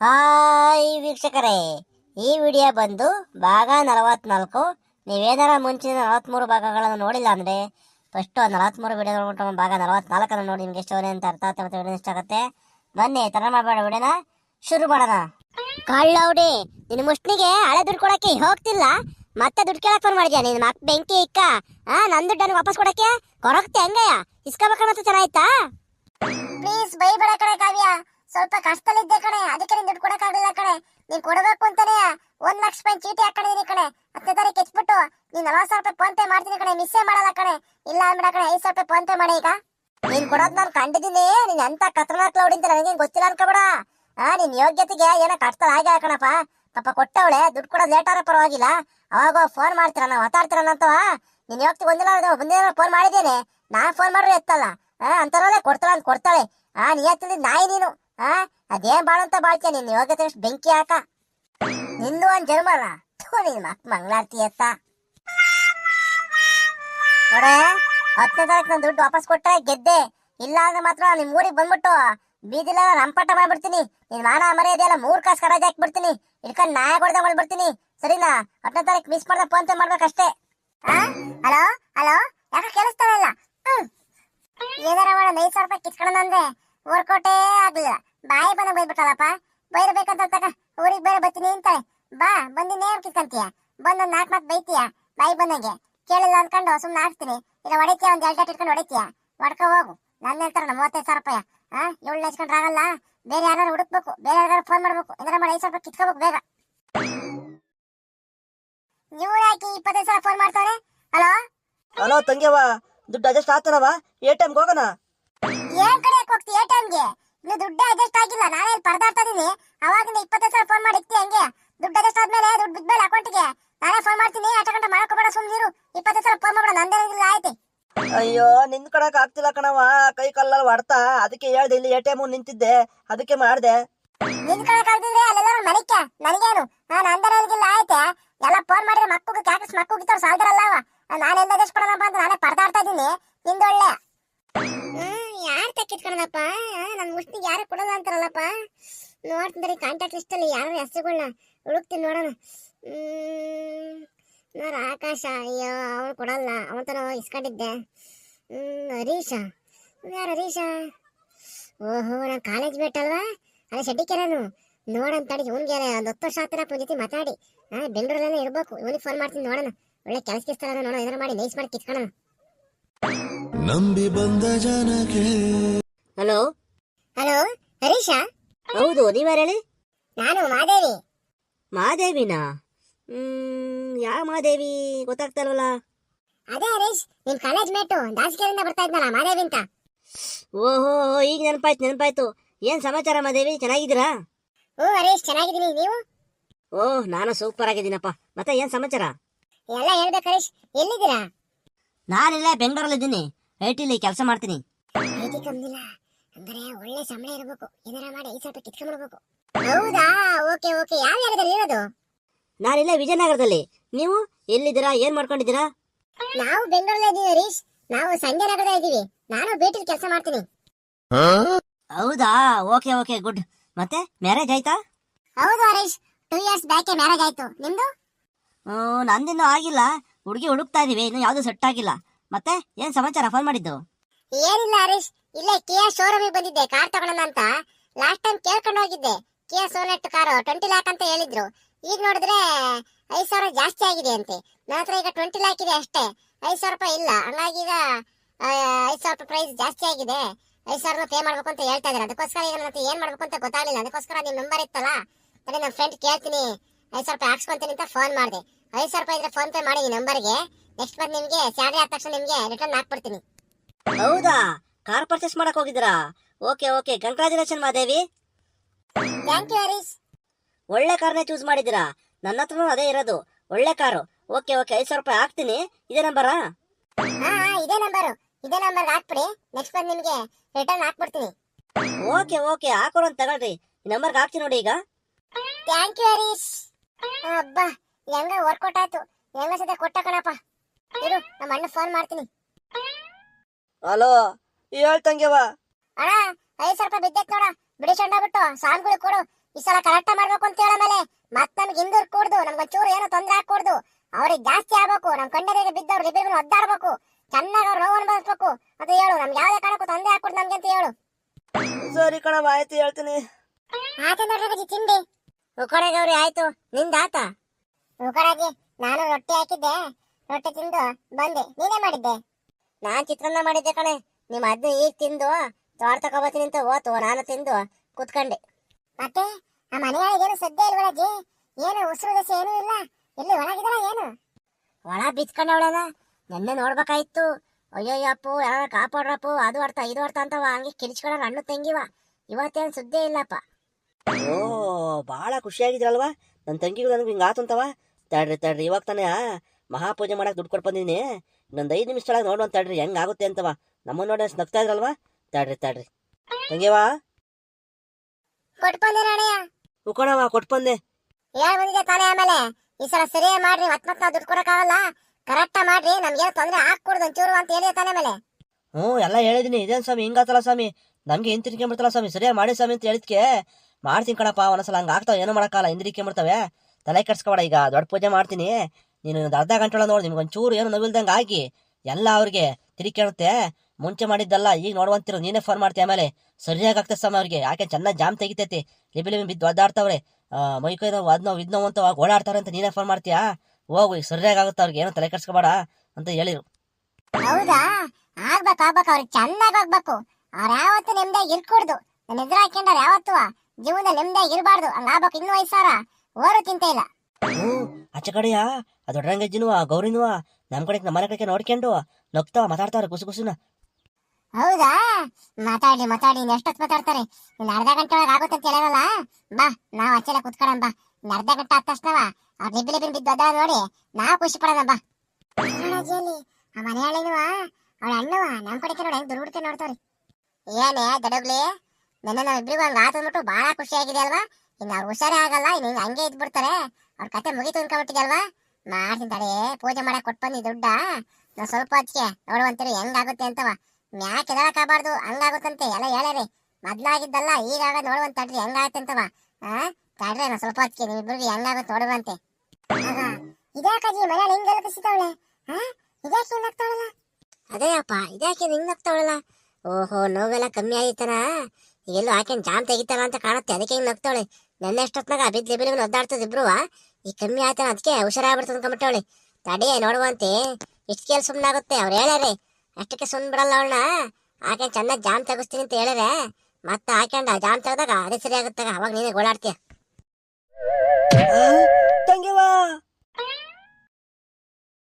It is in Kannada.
ಹಾಯ್ ವೀಕ್ಷಕರೇ. ಈ ವಿಡಿಯೋ ಬಂದು ಭಾಗ ನಲವತ್ನಾಲ್ಕು. ನೀವೇನಾರ ಮುಂಚಿನ ನಲವತ್ಮೂರು ಭಾಗಗಳನ್ನು ನೋಡಿಲ್ಲ ಅಂದ್ರೆ ಫಸ್ಟು ನಲವತ್ಮೂರು ವಿಡಿಯೋ ನೋಡ್ಬಿಟ್ಟು ಭಾಗ ನಲವತ್ನಾಲ್ಕನ್ನು ನೋಡಿ ನಿಮ್ಗೆ ಎಷ್ಟು ಅಂತ ಅರ್ಥ ಆಗ್ತಾ ಮತ್ತೆ ವಿಡಿಯೋ ಇಷ್ಟ ಆಗುತ್ತೆ. ಬನ್ನಿ ತರ ಮಾಡಬೇಡ, ವಿಡಿಯೋನ ಶುರು ಮಾಡೋಣ. ಕಳ್ಳೌಡಿ ನಿನ್ನ ಮುಷ್ಣಿಗೆ ಹಳೆ ದುಡ್ಡು ಕೊಡಕ್ಕೆ ಹೋಗ್ತಿಲ್ಲ? ಮತ್ತೆ ದುಡ್ಡು ಕೇಳಕ್ ಫೋನ್ ಮಾಡಿದ್ಯಾ? ನಿನ್ನ ಮಕ್ ಬೆಂಕಿ ಇಕ್ಕ, ಆ, ನನ್ ದುಡ್ಡನ್ನು ವಾಪಸ್ ಕೊಡಕ್ಕೆ ಕೊರಕ್ತೆ ಹೆಂಗಯ್ಯ? ಮತ್ತೆ ಚೆನ್ನಾಯ್ತಾ ಪ್ಲೀಸ್ ಬೈ ಬಡ ಕಾವ್ಯ ಸ್ವಲ್ಪ ಕಷ್ಟದಲ್ಲಿದ್ದೆ ಕಣೆ. ಅದಕ್ಕೆ ನೀನ್ ದುಡ್ಡು ಕೊಡಕ್ಕಾಗಲಿಲ್ಲ ಕಣೆ. ನೀನ್ ಕೊಡಬೇಕು ಅಂತಾನೆ ಒಂದ್ ಲಕ್ಷ ರೂಪಾಯಿ ಚೀಟಿ ಹಾಕೊಂಡಿದೀನಿ ಕಣೆ. ಹತ್ತನೇ ತಾರೀಕು ಹೆಚ್ಚಿಬಿಟ್ಟು ನೀನ್ ನಲವತ್ತು ಸಾವಿರ ರೂಪಾಯಿ ಫೋನ್ ಪೇ ಮಾಡ್ತೀನಿ ಕಣೆ. ಮಿಸ್ಸೇ ಮಾಡಲ್ಲ ಕಣೆ. ಇಲ್ಲ ಅಂದ್ಬಿಡ ಕಣೆ, ಐದು ಸಾವಿರ ರೂಪಾಯಿ ಫೋನ್ ಪೇ ಮಾಡಿ ಈಗ. ನೀನ್ ಕೊಡೋದ್ ನಾನು ಕಂಡಿದ್ದೀನಿ. ನೀನ್ ಎಂತ ಕತ್ರನಾಕ್ ಕ್ಲೌಡ್ ಅಂತ ನನಗೇನ್ ಗೊತ್ತಿಲ್ಲ ಅನ್ಕೋಬೇಡ. ಆ, ನಿನ್ ಯೋಗ್ಯತೆಗೆ ಏನೋ ಕಷ್ಟ ಆಗಿ ಕಣಪ್ಪ. ಪಾಪ ಕೊಟ್ಟವಳೆ, ದುಡ್ಡು ಕೊಡೋದು ಲೇಟ್ ಆದ್ರೆ ಪರವಾಗಿಲ್ಲ. ಅವಾಗ ಫೋನ್ ಮಾಡ್ತೀರ ನಾವು ಅಂತ ಅಂತವ. ನೀನ್ ಯೋಗ್ಯತೆ ಒಂದಿಲ್ಲ ಮುಂದಿನ ಫೋನ್ ಮಾಡಿದ್ದೇನೆ. ನಾನ್ ಫೋನ್ ಮಾಡ್ರೆ ಎತ್ತಲ್ಲ. ಅಂತರಲ್ಲೇ ಕೊಡ್ತಾಳೆ ಅಂತ ಕೊಡ್ತಾಳೆ. ಆ ನಿಯತ್ತಿದ ನಾಯಿ ನೀನು. ಆ, ಅದೇನ್ ಬಾಳಂತ ಬಾಳ್ತೀಯ ನಿನ್ ಯೋಗ್ಯತೆ ಅಷ್ಟ್ ಬೆಂಕಿ ಹಾಕ. ನಿಂದು ಒಂದ್ ಜನ್ಮಲ್ಲ ಥು, ನಿನ್ ಮಕ್ ಮಂಗ್ಳಾರ್ತಿ ಎತ್ತ ಹತ್ತನೇ ತಾರೀಕು ನನ್ ದುಡ್ಡು ವಾಪಸ್ ಕೊಟ್ರೆ ಗೆದ್ದೆ. ಇಲ್ಲ ಅಂದ್ರೆ ಮಾತ್ರ ನಿಮ್ ಊರಿಗೆ ಬಂದ್ಬಿಟ್ಟು ಬೀದಿಲ ರಂಪಾಟ ಮಾಡ್ಬಿಡ್ತೀನಿ. ನಿನ್ ಮಾನ ಮರ ಇದೆಯಲ್ಲ ಮೂರ್ ಕಾಸು ಕರಾಜ್ ಹಾಕ್ಬಿಡ್ತೀನಿ. ಇಡ್ಕೊಂಡ್ ನಾಯ ಕೊಡ್ದ ಮಾಡ್ಬಿಡ್ತೀನಿ. ಸರಿನಾ? ಹತ್ತನೇ ತಾರೀಕು ಮಿಸ್ ಮಾಡ್ದ ಫೋನ್ ಪೇ ಮಾಡ್ಬೇಕಷ್ಟೇ. ಹಲೋ? ಹಲೋ? ಯಾಕೆ ಕೇಳಿಸ್ತಾ ಇಲ್ಲ? ಹ್ಮ್. ಏನಾರ ಐದು ಸಾವಿರ ರೂಪಾಯಿ ಕಿತ್ಕೊಳ್ಳೋಣ ಅಂದ್ರೆ ವರ್ಕೌಟೇ ಆಗ್ಲಿಲ್ಲ. ಬಾಯಿ ಬಂದ ಬೈದ್ಬಿಟ್ಟಲ್ಲಪ್ಪ ಬೈರ್ಬೇಕಂತ ತಕ ಊರಿಗೆ ಬೇರೆ ಬರ್ತೀನಿ ಅಂತಾಳೆ. ಬಾ ಬಂದಿನೇ ನೇಮ್ ಬಂದ್ ಬಂದು ನಾಲ್ಕು ಮಾತು ಬೈತೀಯ ಬಾಯಿ ಬಂದಂಗೆ. ಕೇಳಿಲ್ಲ ಅಂದ್ಕೊಂಡು ಸುಮ್ಮನೆ ಆಡ್ತೀನಿ. ಇಲ್ಲ ಹೊಡಿತೀಯ ಒಂದು ಎರಡು ಇಟ್ಕೊಂಡು ಹೊಡಿತೀಯ ಹೊಡ್ಕೊ ಹೋಗು. ನನ್ನ ಹೇಳ್ತಾರ ಮೂವತ್ತೈದು ಸಾವಿರ ರೂಪಾಯಿ. ಹಾ ಏಳು ನೆಚ್ಕೊಂಡ್ರೆ ಆಗಲ್ಲ. ಬೇರೆ ಯಾರು ಹುಡುಕ್ಬೇಕು ಬೇರೆ ಯಾರು ಫೋನ್ ಮಾಡ್ಬೇಕು. ಏನಾರ ಮಾಡಿ ಐದು ಸಾವಿರ ರೂಪಾಯಿ ಕಿತ್ಕೋಬೇಕು ಬೇಗ. ಇವ್ರು ಯಾಕೆ ಇಪ್ಪತ್ತೈದು ಸಾವಿರ ಫೋನ್ ಮಾಡ್ತಾರೆ ಹಲೋ? ಹಲೋ ತಂಗ್ಯವ ದುಡ್ಡು ಅಡ್ಜಸ್ಟ್ ಆಗ್ತಾರವ ಎ ಎಮ್ಗೆ ಹೋಗೋಣ? ಏನ್ ಕಡೆ ಹೋಗ್ತಿ ಎ ಟೈಮ್ಗೆ ಇನ್ನು ದುಡ್ಡೇ ಅಡ್ಜಸ್ಟ್ ಆಗಿಲ್ಲ ನಾಳೆ ಪರದಾಡ್ತಾ ಇದೀನಿ. ಅವಾಗಿಂದ ಇಪ್ಪತ್ತೈದು ಸಾವಿರ ಫೋನ್ ಮಾಡಿ ಇಕ್ತಿ ಹಂಗೆ. ದುಡ್ಡು ಅಡ್ಜಸ್ಟ್ ಆದ್ಮೇಲೆ ದುಡ್ಡು ಬಿದ್ಮೇಲೆ ಅಕೌಂಟಿಗೆ ನಾನೇ ಫೋನ್ ಮಾಡ್ತೀನಿ ಆಟ ಗಂಟೆ ಮಾಡ್ಕೋಬೇಡ ಸುಮ್ಮನಿರು ಇಪ್ಪತ್ತೈದು ಸಾವಿರ ಫೋನ್ ಮಾಡ್ಬೇಡ ನಂದೇನಿಲ್ಲ ಆಯ್ತು. ಅಯ್ಯೋ ನಿನ್ ಕಡಕ್ ಆಗ್ತಿಲ್ಲ ಕಣವ ಕೈ ಕಲ್ಲಲ್ಲಿ ಹೊಡ್ತಾ. ಅದಕ್ಕೆ ಹೇಳ್ದೆ ಇಲ್ಲಿ ಎ ಟೈಮು ನಿಂತಿದ್ದೆ. ಅದಕ್ಕೆ ಮಾಡ್ದೆ. ನಿನ್ ಕಡೆ ಕಳ್ದಿದ್ರೆ ಅಲ್ಲೆಲ್ಲ ಮನಿಕ ನನಗೇನು? ನಾನು ಅಂದರಲ್ಗಿಲ್ಲ ಆಯ್ತೆ. ಎಲ್ಲ ಫೋನ್ ಮಾಡಿದ್ರೆ ಮಕ್ಕಳು ಕ್ಯಾಕಸ್ ಮಕ್ಕಳು ಗಿತ್ತವ್ರು ಸಾಲ್ದಾರಲ್ಲ ಅವ. ನಾನು ಎಲ್ಲ ಅಡ್ಜಸ್ಟ್ ಕೊಡೋಣಪ್ಪ ಅಂತ ನಾನೇ ಪರದಾಡ್ತಾ ಇದೀನಿ. ನಿಂದೊಳ್ಳೆ ಯಾರು ತಕ್ಕಿಟ್ಕೊಳಪ್ಪ ನನ್ನ ಮುಷ್ಟಿಗೆ ಯಾರು ಕೊಡಲ್ಲ ಅಂತಾರಲ್ಲಪ್ಪ? ನೋಡ್ತೀನಿ ಕಾಂಟ್ಯಾಕ್ಟ್ ಲಿಸ್ಟಲ್ಲಿ ಯಾರು ಹೆಸರುಗಳನ್ನ ಹುಡುಕ್ತೀನಿ ನೋಡೋಣ. ನೋಡ, ಆಕಾಶ, ಅಯ್ಯೋ ಅವನು ಕೊಡಲ್ಲ ಅವನ ಇಸ್ಕೊಂಡಿದ್ದೆ. ಹರೀಶ. ಯಾರು ಹರೀಶ? ಓಹೋ, ನಾನು ಕಾಲೇಜ್ ಬಿಟ್ಟಲ್ವಾ ಅಲ್ವಾ? ಅದೇ ಶೆಡ್ಡಿಕೆರೆನು ನೋಡೋಣ ತಡಿ, ಇವ್ನಿಗೆ ಒಂದು ಹತ್ತು ವರ್ಷ ಆಗ್ತಾರ ಜೊತೆ ಮಾತಾಡಿ. ಹಾಂ ಬೆಂಗಳೂರಲ್ಲೇ ಇರಬೇಕು. ಇವನಿಗೆ ಫೋನ್ ಮಾಡ್ತೀನಿ ನೋಡೋಣ. ಒಳ್ಳೆ ಕೆಲಸ ಕಿಸ್ತಾರ ನೋಡೋಣ, ಏನಾರು ಮಾಡಿ ನೈಸ್ ಮಾಡಿ ಕಿತ್ಕೊಳ್ಳೋಣ ನಂಬಿ ಬಂದ ಜನಕ್ಕೆ. ಹಲೋ? ಹಲೋ ಹರೀಶ? ಹೌದು ನೀವ್ಯಾರು ಹೇಳಿ ನಾನು ಮಾದೇವಿ. ಮಾದೇವಿನಾ? ಹ್ಮ್ ಯಾವ ಮಾದೇವಿ? ಗೊತ್ತಾಗ್ತಾ ಇಲ್ವಲ್ಲ ಅದೇ ಹರೀಶ್ ನಿಮ್ ಕಾಲೇಜ್ ಮೇಟು ದಾಸಿಕೆಯಿಂದ ಬರ್ತಾ ಇದ್ನಲ್ಲ ಮಾದೇವಿ ಅಂತ. ಓಹೋ ಈಗ ನೆನಪಾಯ್ತು ನೆನಪಾಯ್ತು. ಏನ್ ಸಮಾಚಾರ ಮಾದೇವಿ ಚೆನ್ನಾಗಿದ್ದೀರಾ? ಓ ಹರೀಶ್ ಚೆನ್ನಾಗಿದ್ದೀನಿ ನೀವು? ಓ ನಾನು ಸೂಪರ್ ಆಗಿದ್ದೀನಪ್ಪ. ಮತ್ತೆ ಏನ್ ಸಮಾಚಾರ? ಎಲ್ಲ ಹೇಳ್ಬೇಕು ಹರೀಶ್ ಎಲ್ಲಿದ್ದೀರಾ? ನಾನಿಲ್ಲ ಬೆಂಗಳೂರಲ್ಲಿದ್ದೀನಿ. ಐ ಟಿಲಿ ಕೆಲಸ ಮಾಡ್ತೀನಿ. ಐಟಿ ಕಮ್ಮಿಲ್ಲ ಅಂದ್ರೆ ಒಳ್ಳೆ ಸಂಬಳ ಇರಬೇಕು. ಏನಾರ ಮಾಡಿ ಐದು ಸಾವಿರ ಕಿತ್ಕೊಂಡ್ಬಿಡ್ಬೇಕು. ಹೌದಾ? Okay okay. ಯಾವ ಜಾಗದಲ್ಲಿ ಇರೋದು? ನಾನಿಲ್ಲೇ ವಿಜಯನಗರದಲ್ಲಿ. ನೀವು ಎಲ್ಲಿದ್ದೀರಾ ಏನ್ ಮಾಡ್ಕೊಂಡಿದ್ದೀರಾ? ನಾವು ಬೆಂಗಳೂರಲ್ಲಿ ಇದೀವಿ ಹರೀಶ್. ನಾವು ಸಂಜೆ ನಗರದ ಇದೀವಿ. ನಾನು ಬೇಟಿ ಕೆಲಸ ಮಾಡ್ತೀನಿ. ಹೌದಾ? Okay okay good. ಮತ್ತೆ ಮ್ಯಾರೇಜ್ ಆಯ್ತಾ? ಹೌದು Harish. Two years back marriage ಆಯ್ತು. ನಿಮ್ದು? ನಂದಿನ್ನೂ ಆಗಿಲ್ಲ. ಹುಡುಗಿ ಹುಡುಕ್ತಾ ಇದೀವಿ ಇನ್ನು ಯಾವ್ದು ಸೆಟ್ ಆಗಿಲ್ಲ. ಮತ್ತೆ ಏನ್ ಸಮಾಚಾರ ಫೋನ್ ಮಾಡಿದ್ದು? ಏನಿಲ್ಲ ಹರೀಶ್, ಇಲ್ಲೇ ಕಿಯಾ ಶೋರೂಮಿಗೆ ಬಂದಿದ್ದೆ ಕಾರ್ ತಗೊಳ್ಳೋಣ ಅಂತ. ಲಾಸ್ಟ್ ಟೈಮ್ ಕೇಳ್ಕೊಂಡು ಹೋಗಿದ್ದೆ Kia Sonet car twenty lakh ಅಂತ ಹೇಳಿದ್ರು. ಈಗ ನೋಡಿದ್ರೆ ಐದ್ ಸಾವಿರ ಜಾಸ್ತಿ ಆಗಿದೆ ಅಂತೆ. ನನ್ನ ಈಗ ಟ್ವೆಂಟಿ ಲ್ಯಾಕ್ ಇದೆ ಅಷ್ಟೇ. ಐದ್ ಸಾವಿರ ರೂಪಾಯಿ ಇಲ್ಲ. ಹಂಗಾಗಿ ಈಗ ಐದು ಸಾವಿರ ರೂಪಾಯಿ ಪ್ರೈಸ್ ಜಾಸ್ತಿ ಆಗಿದೆ. ಐದ್ ಸಾವಿರ ಪೇ ಮಾಡ್ಬೇಕು ಅಂತ ಹೇಳ್ತಾ ಇದ್ದಾರೆ. ಅದಕ್ಕೋಸ್ಕರ ಈಗ ನನ್ನ ಏನ್ ಮಾಡ್ಬೇಕು ಅಂತ ಗೊತ್ತಾಗಲಿಲ್ಲ. ಅದಕ್ಕೋಸ್ಕರ ನಿಮ್ ನಂಬರ್ ಇತ್ತಲ್ಲ? ಅದೇ ನನ್ನ ಫ್ರೆಂಡ್ ಕೇಳ್ತೀನಿ. ಐದು ಸಾವಿರ ರೂಪಾಯಿ ಹಾಕ್ಸ್ಕೊಂತೀನಿ ಅಂತ ಫೋನ್ ಮಾಡಿದೆ. ಐದು ಸಾವಿರ ರೂಪಾಯಿ ಇದ್ರೆ ಫೋನ್ ಪೇ ಮಾಡಿ ಈ ನಂಬರ್ಗೆ ನೆಕ್ಸ್ಟ್ ಬಂದು ನಿಮಗೆ ಸ್ಯಾಲರಿ ಆದ ತಕ್ಷಣ ನಿಮ್ಗೆ ರಿಟರ್ನ್ ಹಾಕ್ಬಿಡ್ತೀನಿ ಹೌದಾ? ಕಾರ್ ಪರ್ಚೇಸ್ ಮಾಡಕ್ ಹೋಗಿದ್ದೀರಾ? Okay okay congratulation Madevi thank you Harish. ಒಳ್ಳೆ ಕಾರ್ನೇ ಚೂಸ್ ಮಾಡಿದ್ದೀರಾ? ನನ್ನ ಹತ್ರ ಅದೇ ಇರೋದು. ಒಳ್ಳೆ ಕಾರು ಓಕೆ ಓಕೆ ಐದು ಸಾವಿರ ರೂಪಾಯಿ ಹಾಕ್ತೀನಿ. ಇದೇ ನಂಬರಾ ಹಾ ಹಾ, ಇದೇ ನಂಬರು ಇದೇ ನಂಬರ್ ಹಾಕ್ಬಿಡಿ. ನೆಕ್ಸ್ಟ್ ಬಂದು ನಿಮಗೆ ರಿಟರ್ನ್ ಹಾಕ್ಬಿಡ್ತೀನಿ ಓಕೆ ಓಕೆ ಹಾಕೋಣ ಅಂತ ತಗೊಳ್ರಿ. ಈ ನಂಬರ್ಗೆ ಹಾಕ್ತೀನಿ ನೋಡಿ ಈಗ. Thank you Harish. ಅಬ್ಬಾ ಹೆಂಗ ವರ್ಕೌಟ್ ಆಯ್ತು. ಹೆಂಗ ಸದ್ಯ ಕೊಟ್ಟ ಕಣಪ್ಪ. ಇರು ನಮ್ಮ ಅಣ್ಣ ಫೋನ್ ಮಾಡ್ತೀನಿ. ಹಲೋ ಹೇಳ್ತಂಗ್ಯವ ಅಣ್ಣ ಐದು ಸಾವಿರ ರೂಪಾಯಿ ಬಿಡಿ ನೋಡ ಬಿಟ್ಟು ಸಾಂಗ್ಗಳು ಕೊಡು. ಈ ಸಲ ಕರೆಕ್ಟ್ ಮಾಡ್ಬೇಕು ಅಂತ ಹೇಳ ಮೇಲೆ ಮತ್ ನಮ್ಗೆ ಹಿಂದೂರ್ ಕೂಡ್ದು ಚೂರು ಏನೋ ತೊಂದ್ರೆ ಹಾಕೂಡ್ದು ಅವ್ರಿಗೆ ಜಾಸ್ತಿ ಆಗ್ಬೇಕು ನಮ್ ಕಣ್ಣರಿಗೆ ಬಿದ್ದವ್ರು ಇಬ್ಬರು ಒದ್ದಾಡ್ಬೇಕು. ಚೆನ್ನಾಗಿ ಅವ್ರು ನೋವು ಅನುಭವಿಸ್ಬೇಕು ಅಂತ ಹೇಳು ನಮ್ಗೆ ಯಾವ್ದೇ ಕಾರಣಕ್ಕೂ ತೊಂದ್ರೆ ಹಾಕೊಡ್ದು ನಮ್ಗೆ ಅಂತ ಹೇಳು. ಸರಿ ಕಣವ ಆಯ್ತು ಹೇಳ್ತೀನಿ. ಆತ ನೋಡ್ರಿ ತಿಂಡಿ. ಉಕಡೆ ಗೌರಿ ಆಯ್ತು. ನಿಂದ ಆತ? ನಾನು ರೊಟ್ಟಿ ಹಾಕಿದ್ದೆ. ರೊಟ್ಟಿ ತಿಂದು ಬಂದೆ. ನೀನೇ ಮಾಡಿದ್ದೆ? ನಾನ್ ಚಿತ್ರಾನ್ನ ಮಾಡಿದ್ದೆ ಕಣೆ. ನಿಮ್ಮ ಅದ್ನ ಈಗ ತಿಂದು ತೋಟ ತಗೋಬತ್ತೀನಿ ಅಂತ ಓತು ನಾನು ತಿಂದು ಕುತ್ಕೊಂಡೆ. ಮತ್ತೆ ಆ ಮನೆಯೊಳಗೇನು ಸದ್ಯ ಇಲ್ವಳಜ್ಜಿ ಏನು ಉಸಿರು ದಸೆ ಏನೂ ಇಲ್ಲ? ಎಲ್ಲಿ ಒಳಗಿದಲ್ಲ ಏನು? ಒಳ ಬಿತ್ಕೊಂಡವಳನ ನೆನ್ನೆ ನೋಡ್ಬೇಕಾಯ್ತು. ಅಯ್ಯೋ ಅಪ್ಪು ಯಾರ ಕಾಪಾಡ್ರಪ್ಪು. ಅದು ಅರ್ಥ ಇದು ಅರ್ಥ ಅಂತವ. ಹಂಗೆ ಕಿರಿಚ್ಕೊಂಡ ಹಣ್ಣು ತಂಗಿವ. ಇವತ್ತೇನು ಸುದ್ದಿ ಇಲ್ಲಪ್ಪ. ಓ ಭಾಳ ಖುಷಿಯಾಗಿದ್ರಲ್ವಾ? ನನ್ನ ತಂಗಿಗಳು ನನಗೆ ಹಿಂಗೆ ಆತಂತವ. ತಡ್ರಿ ತಡ್ರಿ ಇವಾಗ ತಾನೇ ಆ? ಮಹಾಪೂಜೆ ಮಾಡಕ್ಕೆ ದುಡ್ಡು ಕೊಟ್ಟು ಬಂದಿದ್ದೀನಿ ಇನ್ನೊಂದು ಐದು ನಿಮಿಷದೊಳಗೆ ನೋಡುವಂತ ತಡ್ರಿ ಹೆಂಗ್ ಆಗುತ್ತೆ ಅಂತವ. ನಮ್ಮನ್ನ ನೋಡಿ ನಗ್ತಾ ಇದ್ರಲ್ವಾ? ತಡ್ರಿ ತಡ್ರಿ. ಹಂಗೇವಾ ಕೊಟ್ಟು ಅಣ್ಣಯ್ಯ ಉಕೋಣವ ಕೊಟ್ಟು ಬಂದೆ. ಹೇಳ್ ಬಂದಿದೆ ತಾನೇ ಆಮೇಲೆ. ಈ ಸಲ ಸರಿಯಾಗಿ ಮಾಡ್ರಿ ಮತ್ ಮತ್ ನಾವು ದುಡ್ಡು ಕೊಡಕ್ಕಾಗಲ್ಲ. ಕರೆಕ್ಟ್ ಮಾಡ್ರಿ ನಮ್ಗೇನು ತೊಂದ್ರೆ ಹಾಕ್ಕೊಡ್ದು ಒಂಚೂರು ಅಂತ ಹೇಳಿದೆ ತಾನೇ ಮೇಲೆ ಹ್ಞೂ ಎಲ್ಲ ಹೇಳಿದ್ದೀನಿ ಇದೇನು ಸ್ವಾಮಿ ಹಿಂಗಾತಲ್ಲ ಸ್ವಾಮಿ? ನಮ್ಗೆ ಹಿಂತಿರ್ಕೊಂಬಿಡ್ತಲ್ಲ ಸ್ವಾಮಿ? ಸರಿಯಾಗಿ ಮಾಡಿ ಸ್ವಾಮಿ ಅಂತ ಹೇಳಿದ್ಕೆ. ಮಾಡ್ತೀನಿ ಕಣಪ್ಪ ಒಂದ್ಸಲ ಹಂಗೆ ಆಗ್ತಾವ ಏನೂ ಮಾಡೋಕ್ಕಲ್ಲ ಹಿಂದಿರಿಕೊಂಬಿಡ್ತವೆ ತಲೆ ಕೆಡ್ಸ್ಕೊಬೇಡ ಈಗ ದೊಡ್ಡ ಪೂಜೆ ಮಾಡ್ತೀನಿ. ನೀನು ಒಂದು ಅರ್ಧ ಗಂಟೆ ಒಳಗೆ ನೋಡಿ, ನಿಮ್ಗೆ ಒಂಚೂರು ಏನು ನೋವಿಲ್ದಂಗೆ ಆಗಿ ಎಲ್ಲ ಅವ್ರಿಗೆ ಕೇಳುತ್ತೆ. ಮುಂಚೆ ಮಾಡಿದ್ದಲ್ಲ ಈಗ ನೋಡುವಂತಿರೋ, ನೀನೇ ಫೋನ್ ಮಾಡ್ತೀಯ ಆಮೇಲೆ. ಸರಿಯಾಗಿ ಆಗ್ತದೆ ಸಮ ಅವ್ರಿಗೆ. ಯಾಕೆ ಚೆನ್ನಾಗಿ ಜಾಮ್ ತೆಗಿತೈತಿ. ಲಿಬಿ ಲಿಬಿ ಬಿದ್ದು ಒದ್ದಾಡ್ತಾವ್ರೆ. ಮೈಕೈ ನೋವು, ಅದ್ ನೋವು ಅಂತ ಓಡಾಡ್ತಾರೆ ಅಂತ ನೀನೇ ಫೋನ್ ಮಾಡ್ತೀಯಾ? ಹೋಗು, ಈಗ ಸರಿಯಾಗಿ ಆಗುತ್ತೆ ಅವ್ರಿಗೆ? ಏನೋ ತಲೆ ಕೆಡ್ಸ್ಕೊಬೇಡ ಅಂತ ಹೇಳಿದ್ರು ಹೌದಾ? ಆಗ್ಬೇಕು ಆಗ್ಬೇಕು. ಅವ್ರಿಗೆ ಚೆನ್ನಾಗಿ ಹೋಗ್ಬೇಕು ಅವ್ರ ಯಾವತ್ತು ನೆಮ್ಮದಿಯಾಗಿ ಇರ್ಕೂಡ್ದು. ನನ್ನ ಎದುರು ಹಾಕೊಂಡವ್ರು ಯಾವತ್ತು. ಜೀವನ ನೆಮ್ಮದಿಯಾಗಿ ಇರಬಾರ್ದು. ಆಗ್ಬೇಕು. ಇನ್ನೂ ವಯಸ್ಸಾರ ಓರು ಚಿಂತೆ ಇಲ್ಲ. ಹ್ಞೂ ಆಚೆ ಕಡೆಯಾ? ಆ ದೊಡ್ಡರಂಗಜ್ಜಿನುವ ಗೌರಿನುವ ನಮ್ ಕಡೆ ನಮ್ಮ ಮನೆ ಕಡೆಗೆ ನೋಡ್ಕೊಂಡು ನಗ್ತಾ ಮಾತಾಡ್ತಾವ್ರೆ ಕುಸು ಕುಸುನ ಹೌದಾ? ಮಾತಾಡಿ ಮಾತಾಡಿ ಎಷ್ಟೊತ್ತು ಮಾತಾಡ್ತಾರೆ? ಇನ್ನು ಅರ್ಧ ಗಂಟೆ ಒಳಗೆ ಆಗುತ್ತೆ ಅಂತ ಹೇಳಲ್ಲ ಬಾ ನಾವು ಹಚ್ಚಲ ಕುತ್ಕೊಳ್ಳೋಣ ಬಾ. ಇನ್ನು ಅರ್ಧ ಗಂಟೆ ಆದ ತಕ್ಷಣ ಅವ್ರ ಲಿಬ್ಬಿ ಲಿಬ್ಬಿ ಬಿದ್ದು ಅದ ನೋಡಿ ನಾವು ಖುಷಿ ಪಡೋಣ ಬಾ. ಅಜ್ಜಿಯಲ್ಲಿ ಆ ಮನೆಯಾಳಿನುವ ಅವಳ ಅಣ್ಣವ ನಮ್ಮ ಕಡೆಗೆ ನೋಡಿ ಹೆಂಗೆ ದುರ್ಬಿಡ್ಕೆ ನೋಡ್ತಾವ್ರಿ. ಏನೇ ದಡಗ್ಲಿ ನನ್ನ ನಾವಿಬ್ರಿಗೂ ಹಂಗ ಆತಂದ್ಬಿಟ್ಟು ಬಹಳ ಖುಷಿಯಾಗಿದೆ ಅಲ್ವಾ? ಇನ್ನು ಅವ್ರು ಹುಷಾರೇ ಆಗಲ್ಲ ಇನ್ನು ಹಿಂಗ್ ಹಂಗೆ ಇದ್ಬಿಡ್ತಾರೆ. ಅವ್ರ ಕತೆ ಮುಗಿತು ಅನ್ಕೊಂಡ್ಬಿಟ್ಟಿದಲ್ವಾ ಮಾಡ್ತೀನಿ ಪೂಜೆ ಮಾಡಕ್ ಕೊಟ್ಟು ಬಂದಿ ದುಡ್ಡ. ನಾವು ಸ್ವಲ್ಪ ಹೊತ್ತಿಗೆ ನೋಡುವಂತೀರಿ ಹೆಂಗಾಗುತ್ತೆ ಅಂತವ. ಮ್ಯಾಕ್ ಎದಳಕ್ಕಾಗಬಾರ್ದು ಹಂಗಾಗುತ್ತಂತೆ. ಎಲ್ಲ ಹೇಳ್ಯಾರಿ ಮೊದ್ಲಾಗಿದ್ದಲ್ಲ, ಈಗಾಗ ನೋಡುವಂತ ತಡ್ರಿ ಹೆಂಗಾಗತ್ತೆ ಅಂತವ. ಆ? ತಡ್ರಿ ನಾ ಸ್ವಲ್ಪ ಹೊತ್ತಿಗೆ ನಿಮ್ಮಿಬ್ರಿಗೆ ಹೆಂಗಾಗುತ್ತೆ ನೋಡುವಂತೆ ಇದ್ಯಾಕಜ್ಜಿ ಮನೇಲಿ ಹಿಂಗ್ ಗಲಕಿಸಿದವಳೆ? ಹಾ ಇದ್ಯಾಕೆ ಹಿಂಗ್ ಅದೇ ಅಪ್ಪ, ಇದ್ಯಾಕೆ ಹೆಂಗ್ ಆಗ್ತಾವಳಲ್ಲ ಓಹೋ, ನೋವೆಲ್ಲ ಕಮ್ಮಿ ಆಗಿತ್ತನಾ? ಎಲ್ಲೋ ಆಕೆ ಜಾಮ್ ತೆಗಿತಾಳ ಅಂತ ಕಾಣುತ್ತೆ. ಅದಕ್ಕೆ ಹೆಂಗ್ ನಗ್ತಾವಳೆ ನೆನ್ನೆ ಎಷ್ಟೊತ್ನಾಗ ಬಿದ್ಲಿ ಬಿಲಿ ಒದ್ದಾಡ್ತದ ಈ ಕಮ್ಮಿ ಆಯ್ತಾನ ಅದಕ್ಕೆ ಹುಷಾರಾಗ್ಬಿಡ್ತದ ಅನ್ಕೊಂಬಿಟ್ಟವಳೆ ತಡಿ ನೋಡುವಂತೆ. ಕೇಳಿ ಸುಮ್ಮನಾಗುತ್ತೆ ಅವ್ರು ಹೇಳ್ಯಾರೆ. ಅಷ್ಟಕ್ಕೆ ಸುಮ್ಮನೆ ಬಿಡಲ್ಲ ಅವಳನ್ನ ಆಕೆ ಚೆನ್ನಾಗಿ ಜಾಮ್ ತೆಗಿಸ್ತೀನಿ ಅಂತ ಹೇಳಿದ್ರೆ ಮತ್ತೆ ಹಾಕೊಂಡ ಜಾಮ್ ತೆಗೆದಾಗ ಅದೇ ಸರಿ ಆಗುತ್ತಾಗ. ಅವಾಗ ನೀನೇ ಗೋಳಾಡ್ತೀಯ? ಆ,